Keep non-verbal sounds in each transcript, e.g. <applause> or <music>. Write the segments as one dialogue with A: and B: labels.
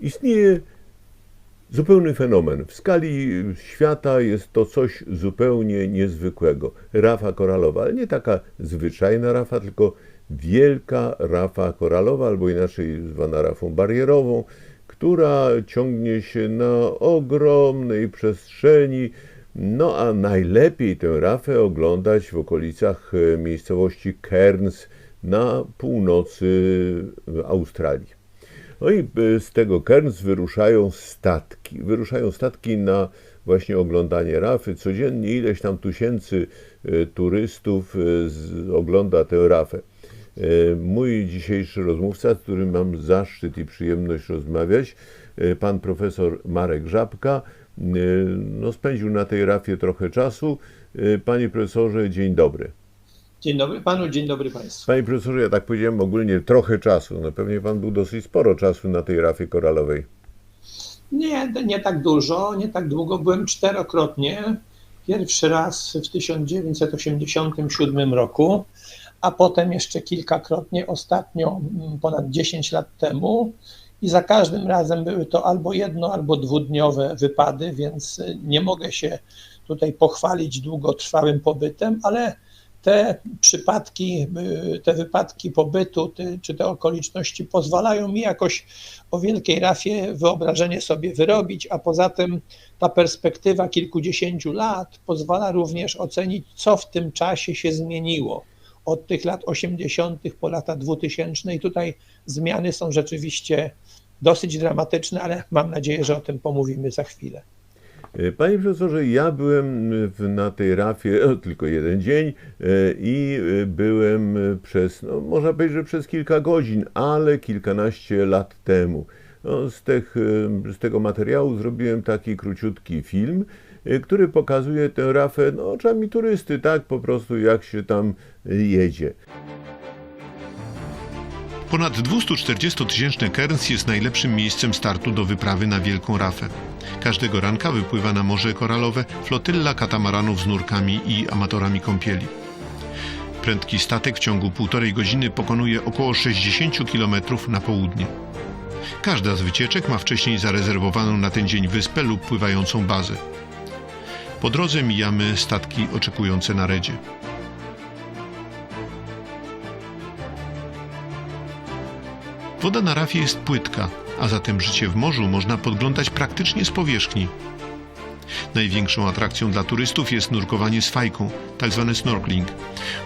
A: Istnieje zupełny fenomen. W skali świata jest to coś zupełnie niezwykłego. Rafa koralowa, ale nie taka zwyczajna rafa, tylko wielka rafa koralowa, albo inaczej zwana rafą barierową, która ciągnie się na ogromnej przestrzeni. No a najlepiej tę rafę oglądać w okolicach e, miejscowości Cairns na północy Australii. No i y, z tego Cairns wyruszają statki. Wyruszają statki na właśnie oglądanie rafy. Codziennie ileś tam tysięcy y, turystów y, ogląda tę rafę. Mój dzisiejszy rozmówca, z którym mam zaszczyt i przyjemność rozmawiać, pan profesor Marek Żabka, no, spędził na tej rafie trochę czasu. Panie profesorze, dzień dobry.
B: Dzień dobry panu, dzień dobry państwu.
A: Panie profesorze, ja tak powiedziałem ogólnie trochę czasu. No pewnie pan był dosyć sporo czasu na tej rafie koralowej.
B: Nie, nie tak dużo, nie tak długo. Byłem czterokrotnie. Pierwszy raz w 1987 roku, a potem jeszcze kilkakrotnie, ostatnio mm, ponad 10 lat temu. I za każdym razem były to albo jedno, albo dwudniowe wypady, więc y, nie mogę się tutaj pochwalić długotrwałym pobytem, ale te przypadki, y, te wypadki pobytu, ty- czy te okoliczności pozwalają mi jakoś o wielkiej rafie wyobrażenie sobie wyrobić, a poza tym ta perspektywa kilkudziesięciu lat pozwala również ocenić, co w tym czasie się zmieniło od tych lat 80. po lata 2000 i tutaj zmiany są rzeczywiście dosyć dramatyczne, ale mam nadzieję, że o tym pomówimy za chwilę.
A: E, Panie profesorze, ja byłem w, na tej rafie e, tylko jeden dzień e, i e, byłem e, przez, no, można powiedzieć, że przez kilka godzin, ale kilkanaście lat temu. No, z, tych, e, z tego materiału zrobiłem taki króciutki film, e, który pokazuje tę rafę no, oczami turysty, tak po prostu jak się tam e, jedzie.
C: Ponad 240-tysięczny Cairns jest najlepszym miejscem startu do wyprawy na Wielką Rafę. Każdego ranka wypływa na Morze Koralowe flotylla katamaranów z nurkami i amatorami kąpieli. Prędki statek w ciągu półtorej godziny pokonuje około 60 km na południe. Każda z wycieczek ma wcześniej zarezerwowaną na ten dzień wyspę lub pływającą bazę. Po drodze mijamy statki oczekujące na redzie. Woda na rafie jest płytka, a zatem życie w morzu można podglądać praktycznie z powierzchni. Największą atrakcją dla turystów jest nurkowanie z fajką, tak zwany snorkeling.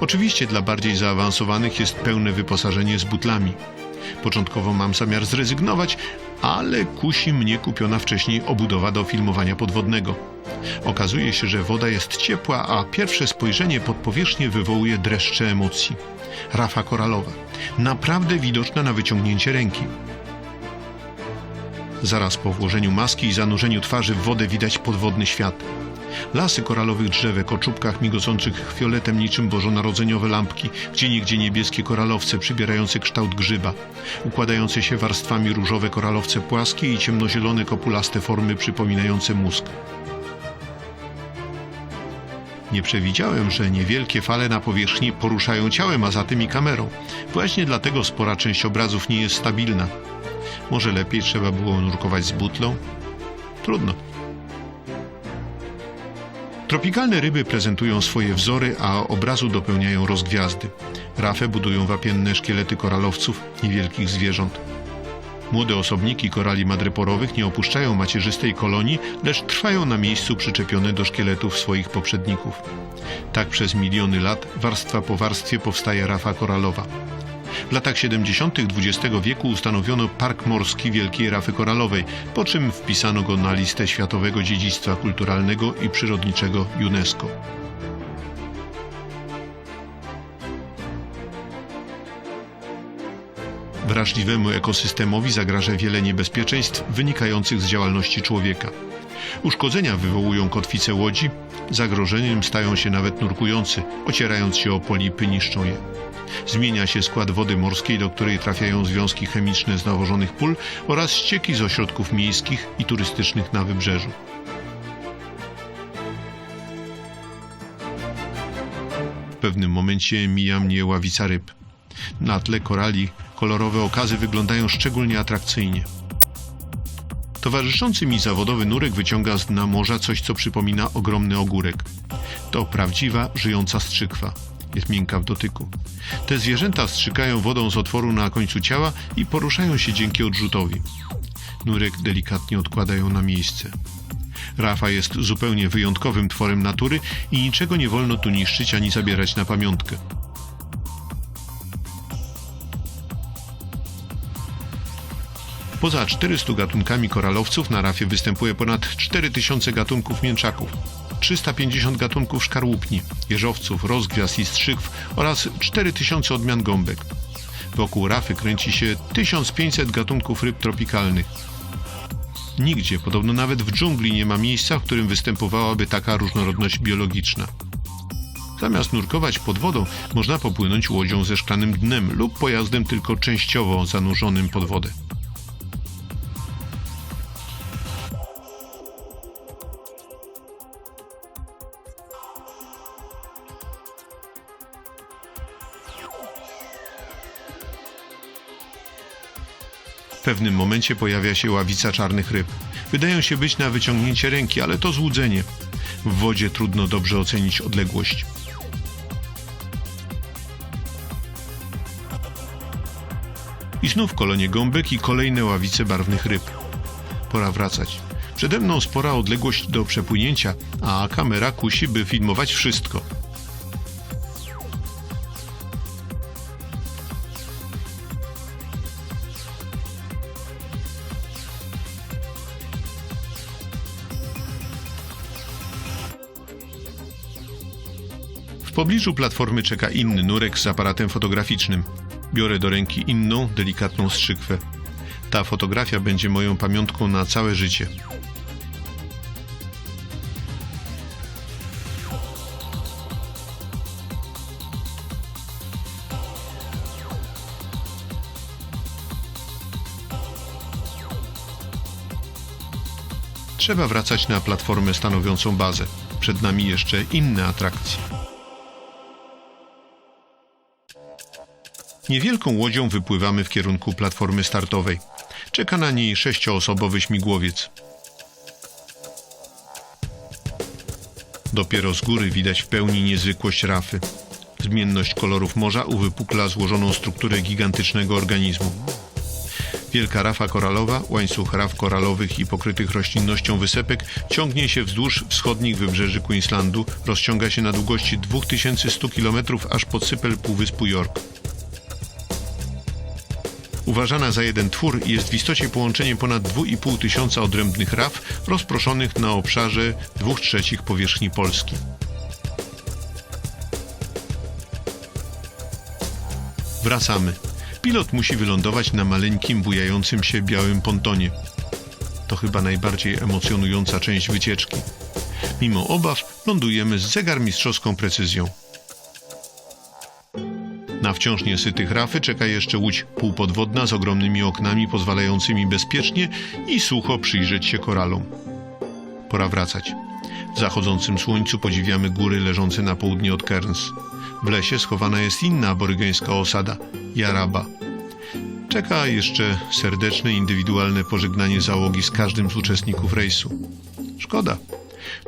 C: Oczywiście dla bardziej zaawansowanych jest pełne wyposażenie z butlami. Początkowo mam zamiar zrezygnować, ale kusi mnie kupiona wcześniej obudowa do filmowania podwodnego. Okazuje się, że woda jest ciepła, a pierwsze spojrzenie pod powierzchnię wywołuje dreszcze emocji. Rafa koralowa, naprawdę widoczna na wyciągnięcie ręki. Zaraz po włożeniu maski i zanurzeniu twarzy w wodę widać podwodny świat. Lasy koralowych drzewek o czubkach migocących fioletem niczym bożonarodzeniowe lampki, gdzie niegdzie niebieskie koralowce przybierające kształt grzyba, układające się warstwami różowe koralowce płaskie i ciemnozielone kopulaste formy przypominające mózg. Nie przewidziałem, że niewielkie fale na powierzchni poruszają ciałem, a zatem i kamerą. Właśnie dlatego spora część obrazów nie jest stabilna. Może lepiej trzeba było nurkować z butlą? Trudno. Tropikalne ryby prezentują swoje wzory, a obrazu dopełniają rozgwiazdy. Rafę budują wapienne szkielety koralowców i wielkich zwierząt. Młode osobniki korali madryporowych nie opuszczają macierzystej kolonii, lecz trwają na miejscu przyczepione do szkieletów swoich poprzedników. Tak przez miliony lat, warstwa po warstwie powstaje rafa koralowa. W latach 70. XX wieku ustanowiono Park Morski Wielkiej Rafy Koralowej, po czym wpisano go na listę Światowego Dziedzictwa Kulturalnego i Przyrodniczego UNESCO. Wrażliwemu ekosystemowi zagraża wiele niebezpieczeństw wynikających z działalności człowieka. Uszkodzenia wywołują kotwice łodzi, zagrożeniem stają się nawet nurkujący, ocierając się o polipy niszczą je. Zmienia się skład wody morskiej, do której trafiają związki chemiczne z nawożonych pól oraz ścieki z ośrodków miejskich i turystycznych na wybrzeżu. W pewnym momencie mija mnie ławica ryb. Na tle korali kolorowe okazy wyglądają szczególnie atrakcyjnie. Towarzyszący mi zawodowy nurek wyciąga z dna morza coś, co przypomina ogromny ogórek. To prawdziwa, żyjąca strzykwa. Jest miękka w dotyku. Te zwierzęta strzykają wodą z otworu na końcu ciała i poruszają się dzięki odrzutowi. Nurek delikatnie odkłada ją na miejsce. Rafa jest zupełnie wyjątkowym tworem natury i niczego nie wolno tu niszczyć ani zabierać na pamiątkę. Poza 400 gatunkami koralowców na rafie występuje ponad 4000 gatunków mięczaków, 350 gatunków szkarłupni, jeżowców, rozgwiazd i strzykw oraz 4000 odmian gąbek. Wokół rafy kręci się 1500 gatunków ryb tropikalnych. Nigdzie, podobno nawet w dżungli, nie ma miejsca, w którym występowałaby taka różnorodność biologiczna. Zamiast nurkować pod wodą, można popłynąć łodzią ze szklanym dnem lub pojazdem tylko częściowo zanurzonym pod wodę. W pewnym momencie pojawia się ławica czarnych ryb. Wydają się być na wyciągnięcie ręki, ale to złudzenie. W wodzie trudno dobrze ocenić odległość. I znów kolonie gąbek i kolejne ławice barwnych ryb. Pora wracać. Przede mną spora odległość do przepłynięcia, a kamera kusi, by filmować wszystko. Pobliżu platformy czeka inny nurek z aparatem fotograficznym. Biorę do ręki inną, delikatną strzykwę. Ta fotografia będzie moją pamiątką na całe życie. Trzeba wracać na platformę stanowiącą bazę. Przed nami jeszcze inne atrakcje. Niewielką łodzią wypływamy w kierunku platformy startowej. Czeka na niej sześcioosobowy śmigłowiec. Dopiero z góry widać w pełni niezwykłość rafy. Zmienność kolorów morza uwypukla złożoną strukturę gigantycznego organizmu. Wielka rafa koralowa, łańcuch raf koralowych i pokrytych roślinnością wysepek ciągnie się wzdłuż wschodnich wybrzeży Queenslandu, rozciąga się na długości 2100 km aż pod sypel Półwyspu York. Uważana za jeden twór jest w istocie połączeniem ponad 2,5 tysiąca odrębnych raf rozproszonych na obszarze 2 trzecich powierzchni Polski. Wracamy. Pilot musi wylądować na maleńkim, bujającym się białym pontonie. To chyba najbardziej emocjonująca część wycieczki. Mimo obaw lądujemy z zegarmistrzowską precyzją. Na wciąż niesytych rafy czeka jeszcze łódź półpodwodna z ogromnymi oknami pozwalającymi bezpiecznie i sucho przyjrzeć się koralom. Pora wracać. W zachodzącym słońcu podziwiamy góry leżące na południe od Cairns. W lesie schowana jest inna aborygeńska osada Jaraba. Czeka jeszcze serdeczne, indywidualne pożegnanie załogi z każdym z uczestników rejsu. Szkoda.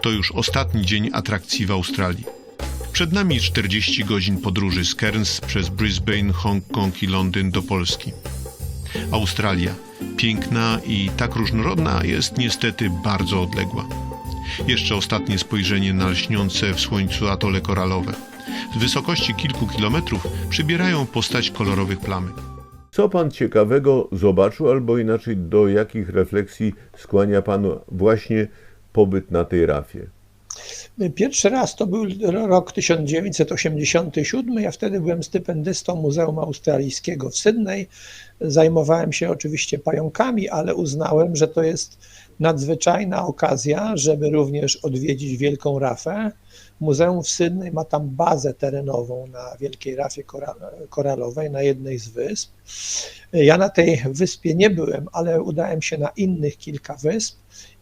C: To już ostatni dzień atrakcji w Australii. Przed nami 40 godzin podróży z Cairns przez Brisbane, Hongkong i Londyn do Polski. Australia, piękna i tak różnorodna, jest niestety bardzo odległa. Jeszcze ostatnie spojrzenie na lśniące w słońcu atole koralowe. Z wysokości kilku kilometrów przybierają postać kolorowych plamek.
A: Co pan ciekawego zobaczył, albo inaczej do jakich refleksji skłania panu właśnie pobyt na tej rafie?
B: Pierwszy raz to był rok 1987. Ja wtedy byłem stypendystą Muzeum Australijskiego w Sydney. Zajmowałem się oczywiście pająkami, ale uznałem, że to jest nadzwyczajna okazja, żeby również odwiedzić Wielką Rafę. Muzeum w Sydney ma tam bazę terenową na Wielkiej Rafie Kora- Koralowej, na jednej z wysp. Ja na tej wyspie nie byłem, ale udałem się na innych kilka wysp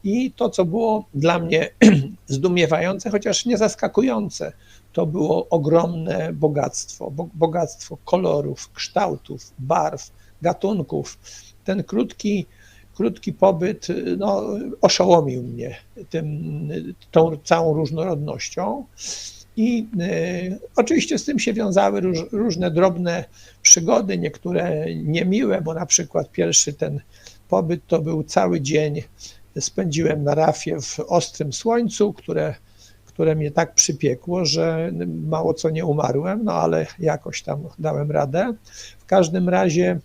B: i to, co było dla mnie <clears throat> zdumiewające, chociaż nie zaskakujące, to było ogromne bogactwo, bo- bogactwo kolorów, kształtów, barw, gatunków. Ten krótki krótki pobyt no, oszołomił mnie tym, tą całą różnorodnością. I y, oczywiście z tym się wiązały róż, różne drobne przygody, niektóre niemiłe, bo na przykład pierwszy ten pobyt to był cały dzień spędziłem na rafie w ostrym słońcu, które, które mnie tak przypiekło, że mało co nie umarłem, no ale jakoś tam dałem radę. W każdym razie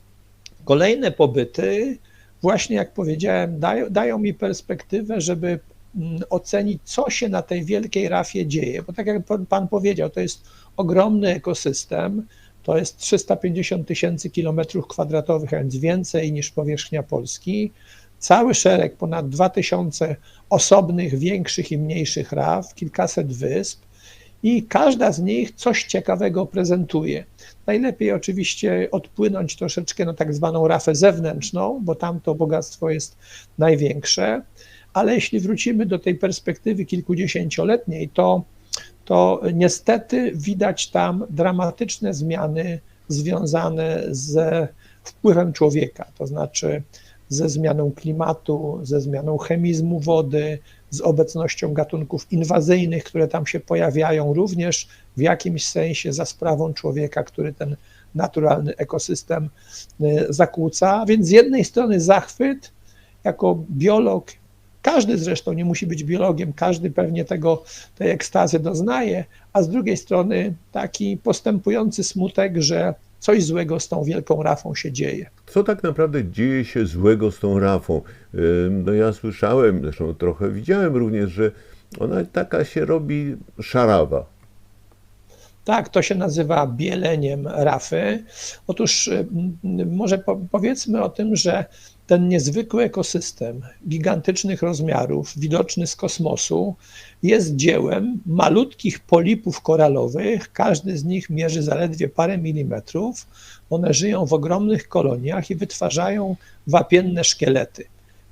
B: kolejne pobyty, właśnie jak powiedziałem, dają, dają mi perspektywę, żeby mm, ocenić, co się na tej wielkiej rafie dzieje. Bo tak jak pan powiedział, to jest ogromny ekosystem, to jest 350 tysięcy kilometrów kwadratowych, a więc więcej niż powierzchnia Polski cały szereg, ponad 2000 osobnych, większych i mniejszych raf, kilkaset wysp i każda z nich coś ciekawego prezentuje. Najlepiej oczywiście odpłynąć troszeczkę na tak zwaną rafę zewnętrzną, bo tam to bogactwo jest największe, ale jeśli wrócimy do tej perspektywy kilkudziesięcioletniej, to, to niestety widać tam dramatyczne zmiany związane ze wpływem człowieka, to znaczy ze zmianą klimatu, ze zmianą chemizmu wody, z obecnością gatunków inwazyjnych, które tam się pojawiają, również w jakimś sensie za sprawą człowieka, który ten naturalny ekosystem y, zakłóca. Więc z jednej strony zachwyt jako biolog, każdy zresztą nie musi być biologiem, każdy pewnie tego, tej ekstazy doznaje, a z drugiej strony taki postępujący smutek, że coś złego z tą wielką rafą się dzieje.
A: Co tak naprawdę dzieje się złego z tą rafą? No ja słyszałem, zresztą trochę widziałem również, że ona taka się robi szarawa.
B: Tak, to się nazywa bieleniem rafy. Otóż może powiedzmy o tym, że ten niezwykły ekosystem gigantycznych rozmiarów, widoczny z kosmosu, jest dziełem malutkich polipów koralowych. Każdy z nich mierzy zaledwie parę milimetrów. One żyją w ogromnych koloniach i wytwarzają wapienne szkielety.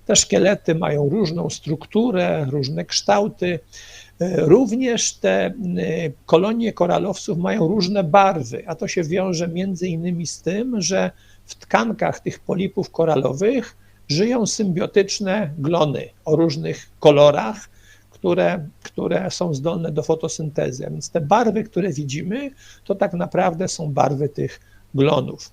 B: Te szkielety mają różną strukturę, różne kształty. Również te kolonie koralowców mają różne barwy, a to się wiąże między innymi z tym, że w tkankach tych polipów koralowych żyją symbiotyczne glony o różnych kolorach, które, które są zdolne do fotosyntezy. A więc te barwy, które widzimy, to tak naprawdę są barwy tych glonów.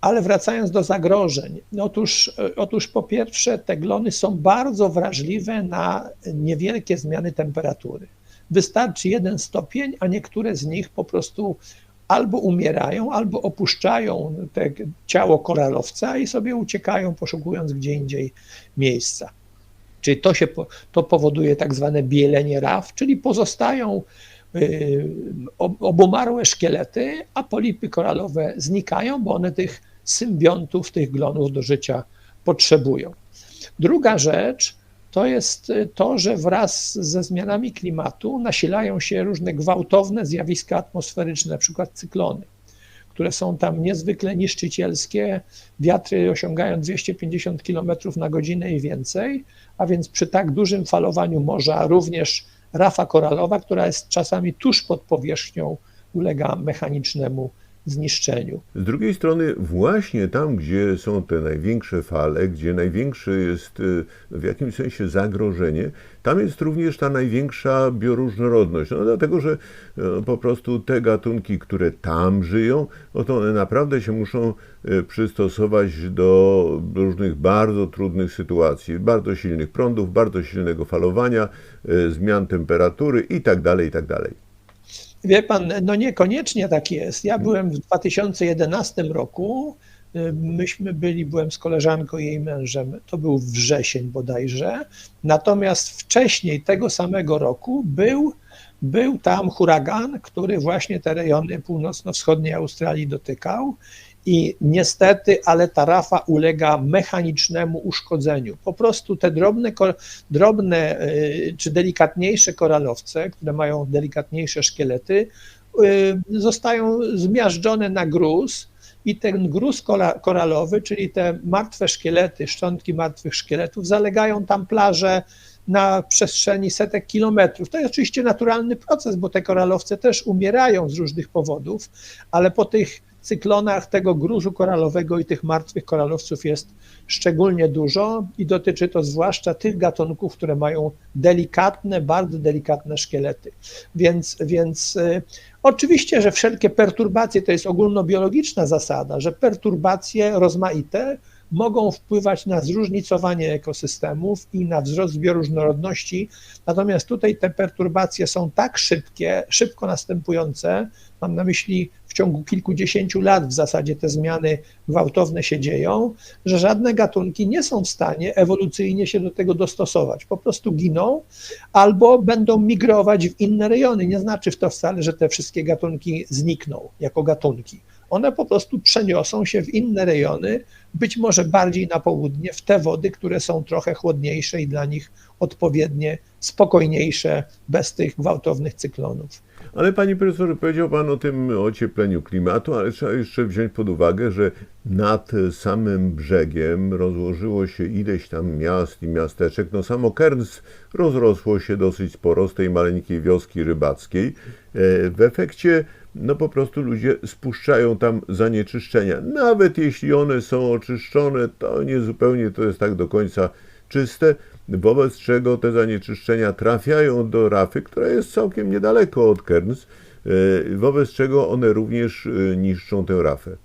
B: Ale wracając do zagrożeń, otóż, otóż po pierwsze, te glony są bardzo wrażliwe na niewielkie zmiany temperatury. Wystarczy jeden stopień, a niektóre z nich po prostu albo umierają, albo opuszczają te ciało koralowca i sobie uciekają, poszukując gdzie indziej miejsca. Czyli to, się, to powoduje tak zwane bielenie raf, czyli pozostają y, obumarłe szkielety, a polipy koralowe znikają, bo one tych symbiontów, tych glonów do życia potrzebują. Druga rzecz to jest y, to, że wraz ze zmianami klimatu nasilają się różne gwałtowne zjawiska atmosferyczne, przykład cyklony, które są tam niezwykle niszczycielskie. Wiatry osiągają 250 km na godzinę i więcej, a więc przy tak dużym falowaniu morza również rafa koralowa, która jest czasami tuż pod powierzchnią, ulega mechanicznemu zniszczeniu.
A: Z drugiej strony, właśnie tam, gdzie są te największe fale, gdzie największe jest y, w jakimś sensie zagrożenie, tam jest również ta największa bioróżnorodność. No, dlatego, że y, po prostu te gatunki, które tam żyją, no to one naprawdę się muszą y, przystosować do różnych bardzo trudnych sytuacji, bardzo silnych prądów, bardzo silnego falowania, zmian temperatury itd., tak itd.
B: Wie pan, no niekoniecznie tak jest. Ja byłem w 2011 roku, myśmy byli, byłem z koleżanką i jej mężem, to był wrzesień bodajże, natomiast wcześniej tego samego roku był, był tam huragan, który właśnie te rejony północno-wschodniej Australii dotykał i niestety, ale ta rafa ulega mechanicznemu uszkodzeniu. Po prostu te drobne, drobne y, czy delikatniejsze koralowce, które mają delikatniejsze szkielety, y, zostają zmiażdżone na gruz i ten gruz koralowy, czyli te martwe szkielety, szczątki martwych szkieletów, zalegają tam plaże na przestrzeni setek kilometrów. To jest oczywiście naturalny proces, bo te koralowce też umierają z różnych powodów, ale po tych cyklonach tego gruzu koralowego i tych martwych koralowców jest szczególnie dużo i dotyczy to zwłaszcza tych gatunków, które mają delikatne, bardzo delikatne szkielety. Więc, więc y, oczywiście, że wszelkie perturbacje to jest ogólnobiologiczna zasada, że perturbacje rozmaite mogą wpływać na zróżnicowanie ekosystemów i na wzrost bioróżnorodności. Natomiast tutaj te perturbacje są tak szybkie, szybko następujące, mam na myśli w ciągu kilkudziesięciu lat w zasadzie te zmiany gwałtowne się dzieją, że żadne gatunki nie są w stanie ewolucyjnie się do tego dostosować. Po prostu giną albo będą migrować w inne rejony. Nie znaczy to wcale, że te wszystkie gatunki znikną jako gatunki. One po prostu przeniosą się w inne rejony, być może bardziej na południe, w te wody, które są trochę chłodniejsze i dla nich odpowiednie, spokojniejsze, bez tych gwałtownych cyklonów.
A: Ale panie profesorze, powiedział pan o tym ociepleniu klimatu, ale trzeba jeszcze wziąć pod uwagę, że nad samym brzegiem rozłożyło się ileś tam miast i miasteczek. No samo Kerns rozrosło się dosyć sporo z tej maleńkiej wioski rybackiej. E, W efekcie no po prostu ludzie spuszczają tam zanieczyszczenia. Nawet jeśli one są oczyszczone, to nie zupełnie to jest tak do końca czyste, wobec czego te zanieczyszczenia trafiają do rafy, która jest całkiem niedaleko od Kerns, e, wobec czego one również e, niszczą tę rafę.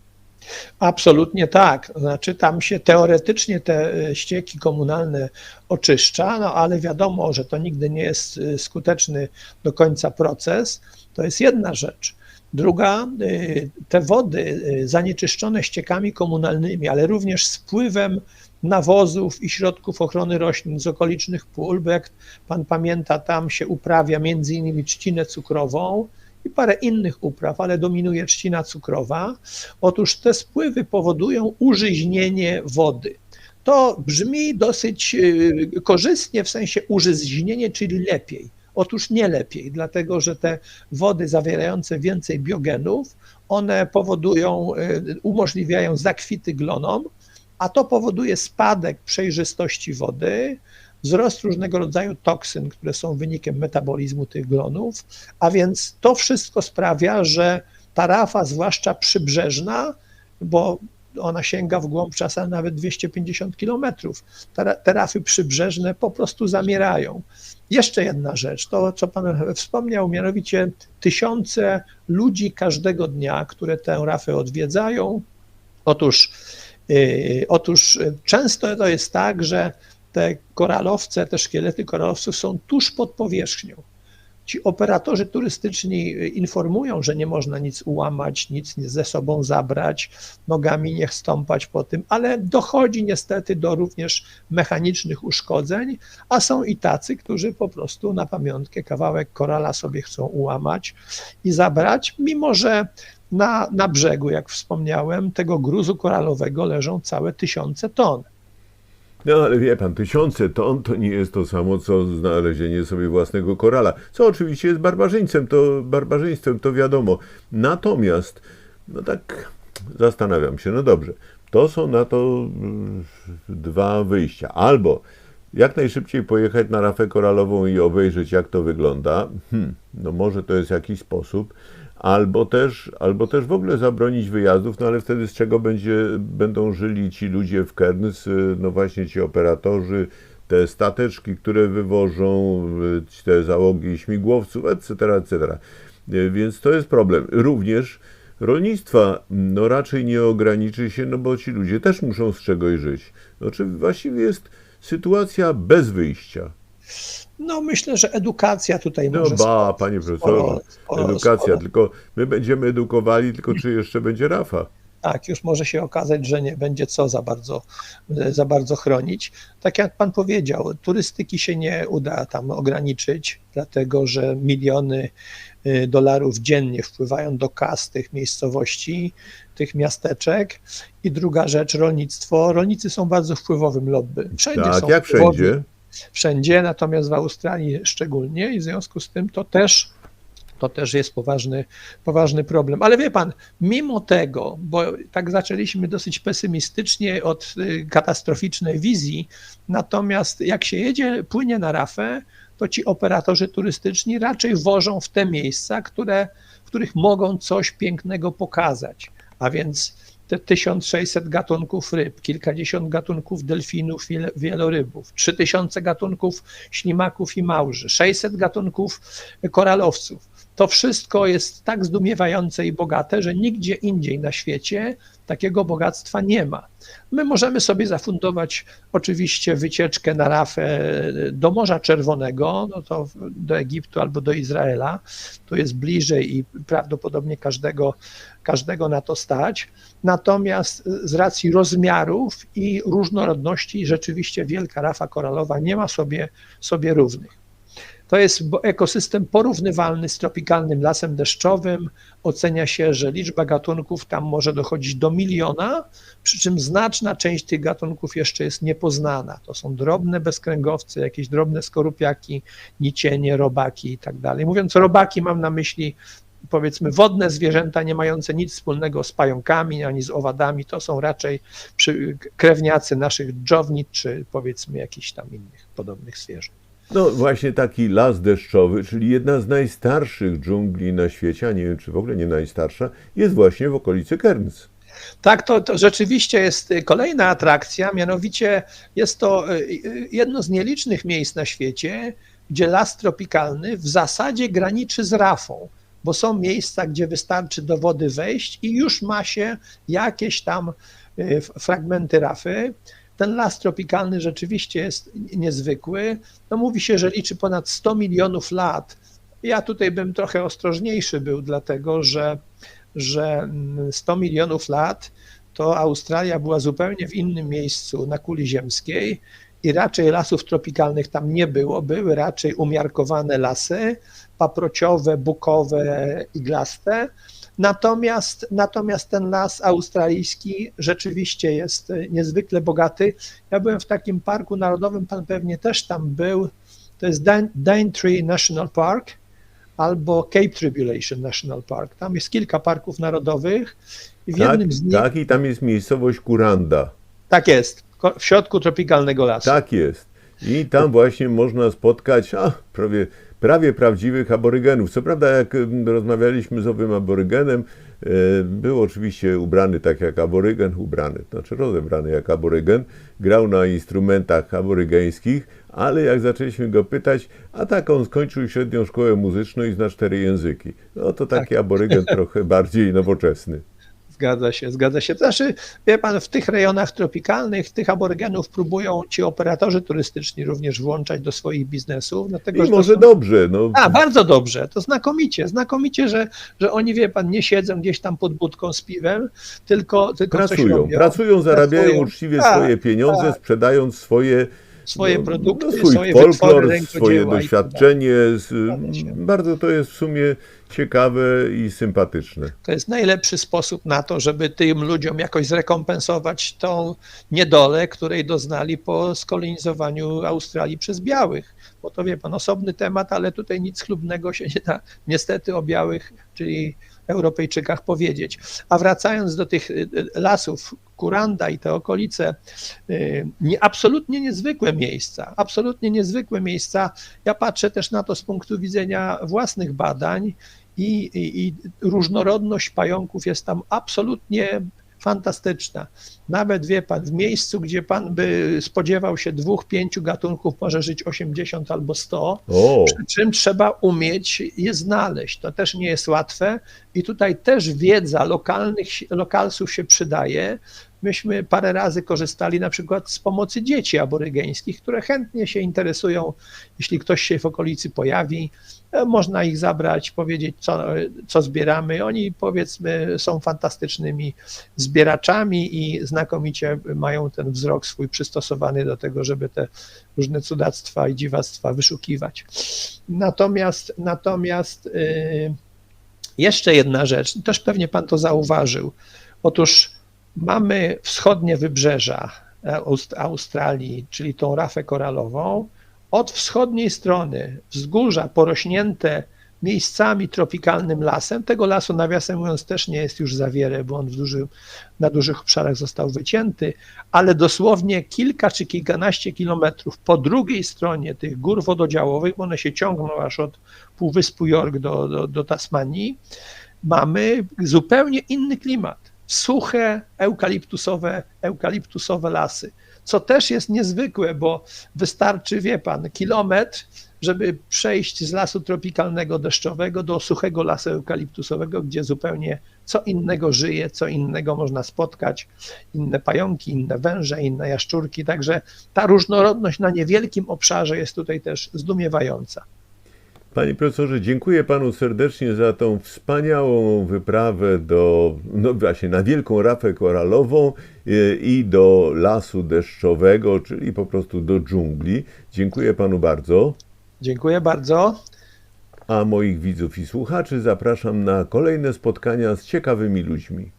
B: Absolutnie tak. Znaczy, tam się teoretycznie te e, ścieki komunalne oczyszcza, no ale wiadomo, że to nigdy nie jest skuteczny do końca proces. To jest jedna rzecz. Druga, e, te wody zanieczyszczone ściekami komunalnymi, ale również spływem nawozów i środków ochrony roślin z okolicznych pól, bo jak pan pamięta, tam się uprawia między innymi trzcinę cukrową i parę innych upraw, ale dominuje trzcina cukrowa. Otóż te spływy powodują użyźnienie wody. To brzmi dosyć y, korzystnie w sensie użyźnienie, czyli lepiej. Otóż nie lepiej, dlatego że te wody zawierające więcej biogenów, one powodują, y, umożliwiają zakwity glonom, a to powoduje spadek przejrzystości wody, wzrost różnego rodzaju toksyn, które są wynikiem metabolizmu tych glonów, a więc to wszystko sprawia, że ta rafa, zwłaszcza przybrzeżna, bo ona sięga w głąb czasem nawet 250 kilometrów, te rafy przybrzeżne po prostu zamierają. Jeszcze jedna rzecz, to co Pan wspomniał, mianowicie tysiące ludzi każdego dnia, które tę rafę odwiedzają. Otóż Yy, Otóż często to jest tak, że te koralowce, te szkielety koralowców są tuż pod powierzchnią. Ci operatorzy turystyczni informują, że nie można nic ułamać, nic ze sobą zabrać, nogami nie stąpać po tym, ale dochodzi niestety do również mechanicznych uszkodzeń, a są i tacy, którzy po prostu na pamiątkę kawałek korala sobie chcą ułamać i zabrać, mimo że na, na brzegu, jak wspomniałem, tego gruzu koralowego leżą całe tysiące ton.
A: No ale wie pan, tysiące ton to nie jest to samo, co znalezienie sobie własnego korala, co oczywiście jest barbarzyńcem, to barbarzyństwem, to wiadomo. Natomiast, no tak zastanawiam się, no dobrze, to są na to mm, dwa wyjścia. Albo jak najszybciej pojechać na rafę koralową i obejrzeć, jak to wygląda. Hmm, no może to jest jakiś sposób. Albo też, albo też w ogóle zabronić wyjazdów, no ale wtedy z czego będzie, będą żyli ci ludzie w Kerns, no właśnie ci operatorzy, te stateczki, które wywożą, te załogi śmigłowców, etc., etc. Więc to jest problem. Również rolnictwa no raczej nie ograniczy się, no bo ci ludzie też muszą z czegoś żyć. No, czy właściwie jest sytuacja bez wyjścia?
B: No myślę, że edukacja tutaj
A: No
B: może...
A: ba, panie profesorze, edukacja,
B: sporo-
A: tylko my będziemy edukowali, tylko czy jeszcze będzie Rafa?
B: Tak, już może się okazać, że nie będzie co za bardzo, za bardzo chronić. Tak jak pan powiedział, turystyki się nie uda tam ograniczyć, dlatego że miliony y, dolarów dziennie wpływają do kas tych miejscowości, tych miasteczek. I druga rzecz, rolnictwo. Rolnicy są bardzo wpływowym lobby. Wszędzie
A: Tak,
B: są
A: jak
B: wpływowi.
A: wszędzie.
B: wszędzie, natomiast w Australii szczególnie i w związku z tym to też, to też jest poważny, poważny problem. Ale wie pan, mimo tego, bo tak zaczęliśmy dosyć pesymistycznie od y, katastroficznej wizji, natomiast jak się jedzie, płynie na rafę, to ci operatorzy turystyczni raczej wożą w te miejsca, które, w których mogą coś pięknego pokazać. a więc te 1600 gatunków ryb, kilkadziesiąt gatunków delfinów, wiele- wielorybów, 3000 gatunków ślimaków i małży, 600 gatunków koralowców. To wszystko jest tak zdumiewające i bogate, że nigdzie indziej na świecie takiego bogactwa nie ma. My możemy sobie zafundować oczywiście wycieczkę na rafę do Morza Czerwonego, no to do Egiptu albo do Izraela. Tu jest bliżej i prawdopodobnie każdego, każdego na to stać. Natomiast z racji rozmiarów i różnorodności rzeczywiście wielka rafa koralowa nie ma sobie, sobie równych. To jest ekosystem porównywalny z tropikalnym lasem deszczowym. Ocenia się, że liczba gatunków tam może dochodzić do miliona, przy czym znaczna część tych gatunków jeszcze jest niepoznana. To są drobne bezkręgowce, jakieś drobne skorupiaki, nicienie, robaki i tak dalej. Mówiąc robaki, mam na myśli powiedzmy wodne zwierzęta nie mające nic wspólnego z pająkami ani z owadami. To są raczej krewniacy naszych dżownic czy powiedzmy jakichś tam innych podobnych zwierząt.
A: No właśnie taki las deszczowy, czyli jedna z najstarszych dżungli na świecie, a nie wiem czy w ogóle nie najstarsza, jest właśnie w okolicy Cairns.
B: Tak, to, to rzeczywiście jest kolejna atrakcja, mianowicie jest to y, jedno z nielicznych miejsc na świecie, gdzie las tropikalny w zasadzie graniczy z rafą, bo są miejsca, gdzie wystarczy do wody wejść i już ma się jakieś tam f- fragmenty rafy. Ten las tropikalny rzeczywiście jest niezwykły. No mówi się, że liczy ponad 100 milionów lat. Ja tutaj bym trochę ostrożniejszy był, dlatego że, że mm, 100 milionów lat to Australia była zupełnie w innym miejscu na kuli ziemskiej i raczej lasów tropikalnych tam nie było. Były raczej umiarkowane lasy, paprociowe, bukowe, iglaste. Natomiast, natomiast ten las australijski rzeczywiście jest e, niezwykle bogaty. Ja byłem w takim parku narodowym, pan pewnie też tam był. To jest Dain- Daintree National Park albo Cape Tribulation National Park. Tam jest kilka parków narodowych i w
A: Tak,
B: jednym z nich
A: tak, i tam jest miejscowość Kuranda.
B: tak jest, w środku tropikalnego lasu.
A: Tak jest. I tam właśnie można spotkać a, prawie, prawie prawdziwych aborygenów. Co prawda, jak mm, rozmawialiśmy z owym aborygenem, e, był oczywiście ubrany tak jak aborygen, ubrany, znaczy rozebrany jak aborygen, grał na instrumentach aborygeńskich, ale jak zaczęliśmy go pytać, a tak on skończył średnią szkołę muzyczną i zna cztery języki. No to taki aborygen trochę bardziej nowoczesny.
B: Zgadza się, zgadza się. To Znaczy, wie pan, w tych rejonach tropikalnych tych aborygenów próbują ci operatorzy turystyczni również włączać do swoich biznesów. Dlatego,
A: I może
B: są-
A: dobrze, no.
B: A, bardzo dobrze, to znakomicie, znakomicie, że, że oni, wie pan, nie siedzą gdzieś tam pod budką z piwem, tylko, tylko
A: Pracują, pracują, zarabiają
B: Pracują.
A: uczciwie
B: Tak,
A: swoje pieniądze,
B: tak.
A: sprzedając swoje,
B: Swoje
A: no,
B: produkty,
A: no, swój
B: swoje
A: folklor, swoje
B: tak
A: doświadczenie. Bardzo to jest w sumie ciekawe i sympatyczne.
B: To jest najlepszy sposób na to, żeby tym ludziom jakoś zrekompensować tą niedolę, której doznali po skolonizowaniu Australii przez białych. Bo to wie pan, osobny temat, ale tutaj nic chlubnego się nie da niestety o białych, czyli Europejczykach powiedzieć. A wracając do tych y, y, lasów, Kuranda i te okolice, y, nie, absolutnie niezwykłe miejsca, absolutnie niezwykłe miejsca. Ja patrzę też na to z punktu widzenia własnych badań i, i, i różnorodność pająków jest tam absolutnie fantastyczna. Nawet wie pan, w miejscu, gdzie pan by spodziewał się dwóch, pięciu gatunków, może żyć 80 albo 100,
A: O,
B: przy czym trzeba umieć je znaleźć. To też nie jest łatwe i tutaj też wiedza lokalnych, lokalsów się przydaje. Myśmy parę razy korzystali na przykład z pomocy dzieci aborygeńskich, które chętnie się interesują, jeśli ktoś się w okolicy pojawi, e, można ich zabrać, powiedzieć, co, co zbieramy. Oni, powiedzmy, są fantastycznymi zbieraczami i znakomicie mają ten wzrok swój przystosowany do tego, żeby te różne cudactwa i dziwactwa wyszukiwać. Natomiast, natomiast y, jeszcze jedna rzecz, też pewnie pan to zauważył. Otóż mamy wschodnie wybrzeża Aust- Australii, czyli tą rafę koralową. Od wschodniej strony wzgórza porośnięte miejscami tropikalnym lasem. Tego lasu, nawiasem mówiąc, też nie jest już za wiele, bo on w dużym, na dużych obszarach został wycięty, ale dosłownie kilka czy kilkanaście kilometrów po drugiej stronie tych gór wododziałowych, bo one się ciągną aż od Półwyspu York do, do, do Tasmanii, mamy zupełnie inny klimat. suche, eukaliptusowe, eukaliptusowe lasy. Co też jest niezwykłe, bo wystarczy, wie pan, kilometr, żeby przejść z lasu tropikalnego deszczowego do suchego lasu eukaliptusowego, gdzie zupełnie co innego żyje, co innego można spotkać, inne pająki, inne węże, inne jaszczurki. Także ta różnorodność na niewielkim obszarze jest tutaj też zdumiewająca.
A: Panie profesorze, dziękuję panu serdecznie za tą wspaniałą wyprawę do, no właśnie, na Wielką Rafę Koralową y, i do lasu deszczowego, czyli po prostu do dżungli. Dziękuję panu bardzo.
B: Dziękuję bardzo.
A: A moich widzów i słuchaczy zapraszam na kolejne spotkania z ciekawymi ludźmi.